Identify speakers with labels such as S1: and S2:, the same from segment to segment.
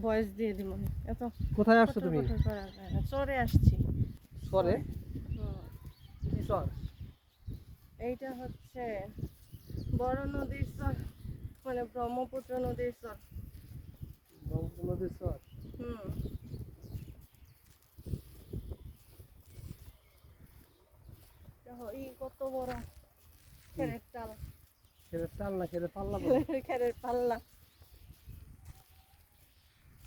S1: বয়স দিয়ে দিব এত
S2: কোথায় আসছো তুমি।
S1: চরে আসছি।
S2: সরে
S1: হুম। এইটা হচ্ছে বড় নদীর চর মানে ব্রহ্মপুত্র নদীর চর।
S2: ব্রহ্মপুত্র নদীর সর
S1: হুম। এই কত বড়। খেরের চাল
S2: খেলে চাল না খেলে পাল্লা।
S1: খেরের পাল্লা।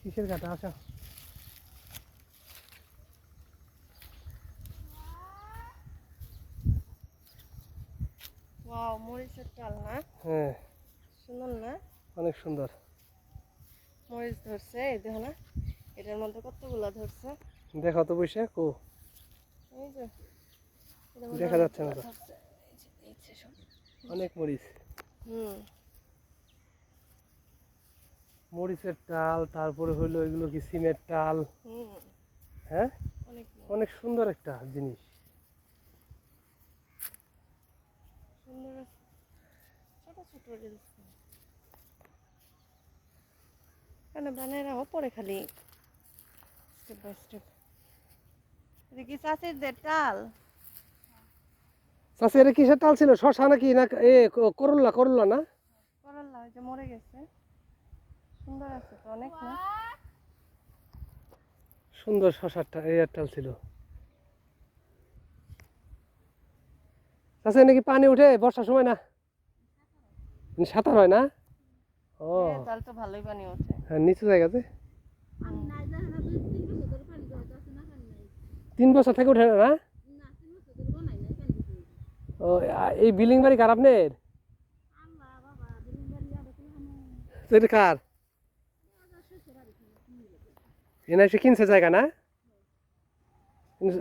S2: কিসের কাটা আসো।
S1: ওয়াও মরিচের চাল না?
S2: হ্যাঁ।
S1: সুন্দর না?
S2: অনেক সুন্দর।
S1: মরিচ ধরছে এই দেখো না এটার মধ্যে কতগুলা ধরছে?
S2: দেখো তো বসে কো।
S1: এই যে
S2: দেখা যাচ্ছে না। অনেক মরিচ।
S1: হুম।
S2: মরিচের টাল তারপরে হইল এগুলো কি সিমের টাল। হ্যাঁ?
S1: অনেক
S2: সুন্দর একটা জিনিস।
S1: বানায় রাখো? পরে খালি স্টেপ বাই স্টেপ কি চাষের যে টাল
S2: কিসের টাল ছিল? শশা নাকি? না এ করল্লা করল্লা না?
S1: করল্লা যে মরে গেছে। সুন্দর আছে তো অনেক না?
S2: সুন্দর শশার টা- এর ছিল। চাষে নাকি পানি উঠে বর্ষার সময় না? সাঁতার হয় না? ও।
S1: এ, তাহলে তো ভালোই পানি ওঠে।
S2: হ্যাঁ নিচু জায়গাতে তিন বছর থেকে উঠে না না? ও এই বিল্ডিং বাড়ি কার আপনার? কার? এনে এসে কিনছে জায়গা না?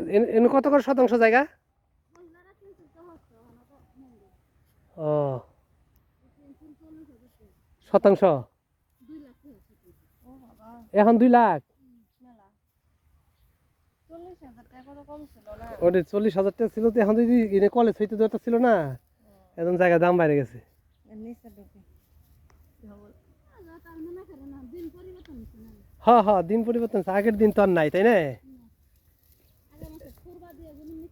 S2: এনে- কত করে শতাংশ জায়গা? ও। শতাংশ? এখন দুই লাখ? ওটা চল্লিশ হাজার টাকা ছিল তো এখন যদি এনে কলেজ হইতে দরকার ছিল না এখন জায়গার দাম বাইরে গেছে।
S1: নিচে ঢুকে
S2: হ্যাঁ হ্যাঁ দিন পরিবর্তন। আগের দিন তো আর নাই তাই না